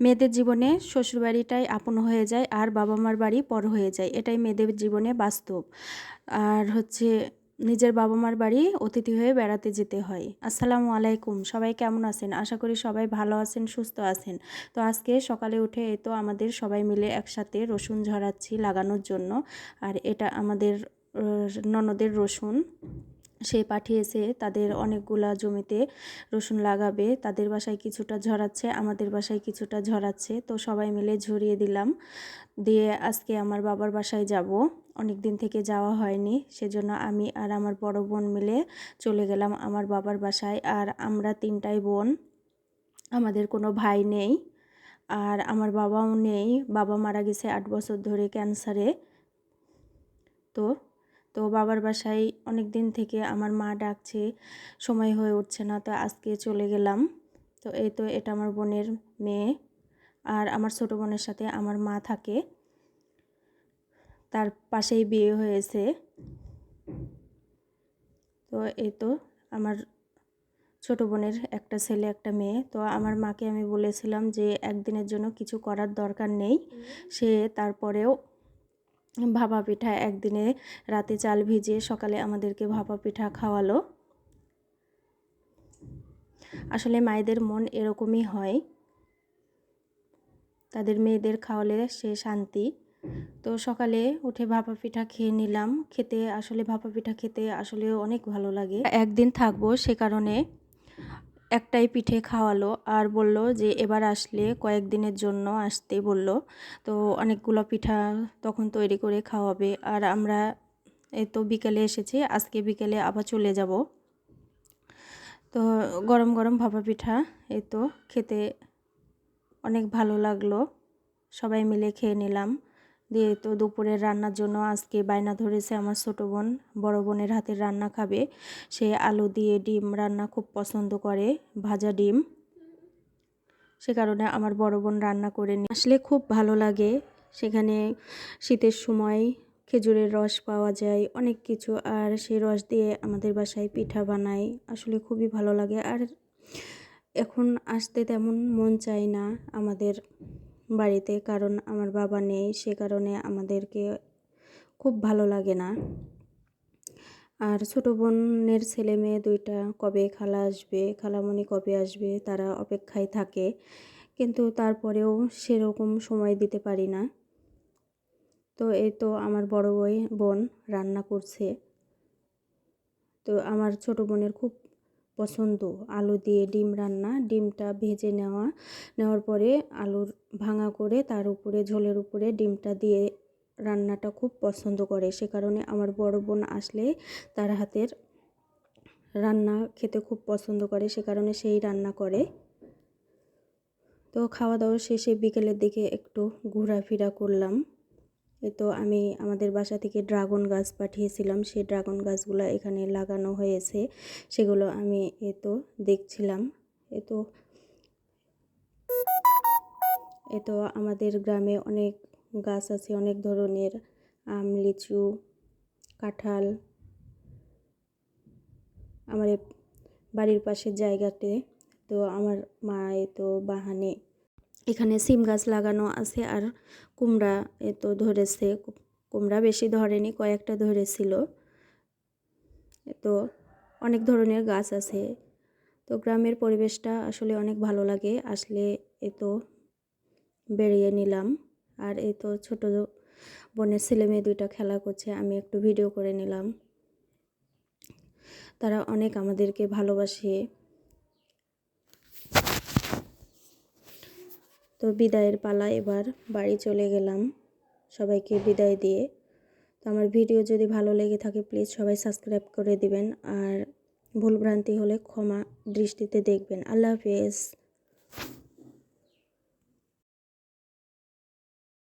মেয়েদের জীবনে শ্বশুরবাড়িটাই আপন হয়ে যায় আর বাবা মার বাড়ি পর হয়ে যায়। এটাই মেয়েদের জীবনে বাস্তব। আর হচ্ছে নিজের বাবা মার বাড়ি অতিথি হয়ে বেড়াতে যেতে হয়। আসসালামু আলাইকুম, সবাই কেমন আছেন? আশা করি সবাই ভালো আছেন, সুস্থ আছেন। তো আজকে সকালে উঠে তো আমাদের সবাই মিলে একসাথে রসুন ঝরাচ্ছি লাগানোর জন্য। আর এটা আমাদের ননদের রসুন। সে পাঠিয়েছে, তাদের অনেকগুলা জমিতে রসুন লাগাবে, তাদের বাসায় কিছুটা ঝরাচ্ছে, আমাদের বাসায় কিছুটা ঝরাচ্ছে। তো সবাই মিলে ঝরিয়ে দিলাম। দিয়ে আজকে আমার বাবার বাসায় যাব। অনেক দিন থেকে যাওয়া হয়নি, সেজন্য আমি আর আমার বড় বোন মিলে চলে গেলাম আমার বাবার বাসায়। আর আমরা তিনটাই বোন, আমাদের কোনো ভাই নেই আর আমার বাবাও নেই। বাবা মারা গেছে আট বছর ধরে ক্যান্সারে। তো তো বাবার বাসায় অনেক দিন থেকে আমার মা ডাকছে, সময় হয়ে উঠছে না, তো আজকে চলে গেলাম। তো এই তো এটা আমার বোনের মেয়ে আর আমার ছোটো বোনের সাথে আমার মা থাকে। তার পাশেই বিয়ে হয়েছে। তো এই তো আমার ছোট বোনের একটা ছেলে, একটা মেয়ে। তো আমার মাকে আমি বলেছিলাম যে একদিনের জন্য কিছু করার দরকার নেই। সে তারপরেও ভাপা পিঠা একদিনে রাতে চাল ভিজিয়ে সকালে আমাদেরকে ভাপা পিঠা খাওয়ালো। আসলে মায়েদের মন এরকমই হয়। তাদের মেয়েদের খাওয়ালে সে শান্তি। তো সকালে উঠে ভাপা পিঠা খেয়ে নিলাম। খেতে আসলে ভাপা পিঠা খেতে আসলে অনেক ভালো লাগে। একদিন থাকব সে কারণে একটাই পিঠে খাওয়ালো আর বলল যে এবার আসলে কয়েকদিনের জন্য আসতে বলল। তো অনেকগুলো পিঠা তখন তৈরি করে খাওয়াবে। আর আমরা এই তো বিকেলে এসেছি, আজকে বিকেলে আবার চলে যাব। তো গরম গরম ভাপা পিঠা এই তো খেতে অনেক ভালো লাগল। সবাই মিলে খেয়ে নিলাম। দিয়ে তো দুপুরের রান্নার জন্য আজকে বায়না ধরেছে আমার ছোটো বোন। বড় বোনের হাতের রান্না খাবে। সে আলু দিয়ে ডিম রান্না খুব পছন্দ করে, ভাজা ডিম। সে কারণে আমার বড় বোন রান্না করে নি। আসলে খুব ভালো লাগে। সেখানে শীতের সময় খেজুরের রস পাওয়া যায়, অনেক কিছু। আর সেই রস দিয়ে আমাদের বাসায় পিঠা বানাই আসলে খুবই ভালো লাগে। আর এখন আসতে তেমন মন চায় না আমাদের বাড়িতে, কারণ আমার বাবা নেই, সে কারণে আমাদেরকে খুব ভালো লাগে না। আর ছোটো বোনের ছেলে মেয়ে দুইটা কবে খালা আসবে, খালামণি কবে আসবে, তারা অপেক্ষায় থাকে, কিন্তু তারপরেও সেরকম সময় দিতে পারি না। তো এই তো আমার বড় বই, বোন রান্না করছে। তো আমার ছোট বোনের খুব পছন্দ। আলু দিয়ে ডিম রান্না, ডিমটা ভেজে নেওয়া, নেওয়ার পরে আলুর ভাঙা করে তার উপরে, ঝোলের উপরে ডিমটা দিয়ে রান্নাটা খুব পছন্দ করে। সে কারণে আমার বড় বোন আসলে তার হাতের রান্না খেতে খুব পছন্দ করে, সে কারণে সেই রান্না করে। তো খাওয়া দাওয়া শেষে বিকেলের দিকে একটু ঘোরাফেরা করলাম। এ তো আমি আমাদের বাসা থেকে ড্রাগন গাছ পাঠিয়েছিলাম। সেই ড্রাগন গাছগুলো এখানে লাগানো হয়েছে। সেগুলো আমি এ তো দেখছিলাম। এ তো এ তো আমাদের গ্রামে অনেক গাছ আছে। অনেক ধরনের আম, লিচু, কাঁঠাল। আমার বাড়ির পাশের জায়গাতে তো আমার মা এ তো বাহানে এখানে সিম গাছ লাগানো আছে আর কুমড়া এ তো ধরেছে, কুমড়া বেশি ধরেনি, কয়েকটা ধরেছিল। তো অনেক ধরনের গাছ আছে। তো গ্রামের পরিবেশটা আসলে অনেক ভালো লাগে, আসলে এ তো বেরিয়ে নিলাম। আর এই তো ছোটো বোনের ছেলে মেয়ে দুইটা খেলা করছে, আমি একটু ভিডিও করে নিলাম। তারা অনেক আমাদেরকে ভালোবাসে। তো বিদায়ের পালা এবার বাড়ি চলে গেলাম সবাইকে বিদায় দিয়ে। তো আমার ভিডিও যদি ভালো লেগে থাকে প্লিজ সবাই সাবস্ক্রাইব করে দিবেন আর ভুলভ্রান্তি হলে ক্ষমা দৃষ্টিতে দেখবেন। আল্লাহ হাফেজ।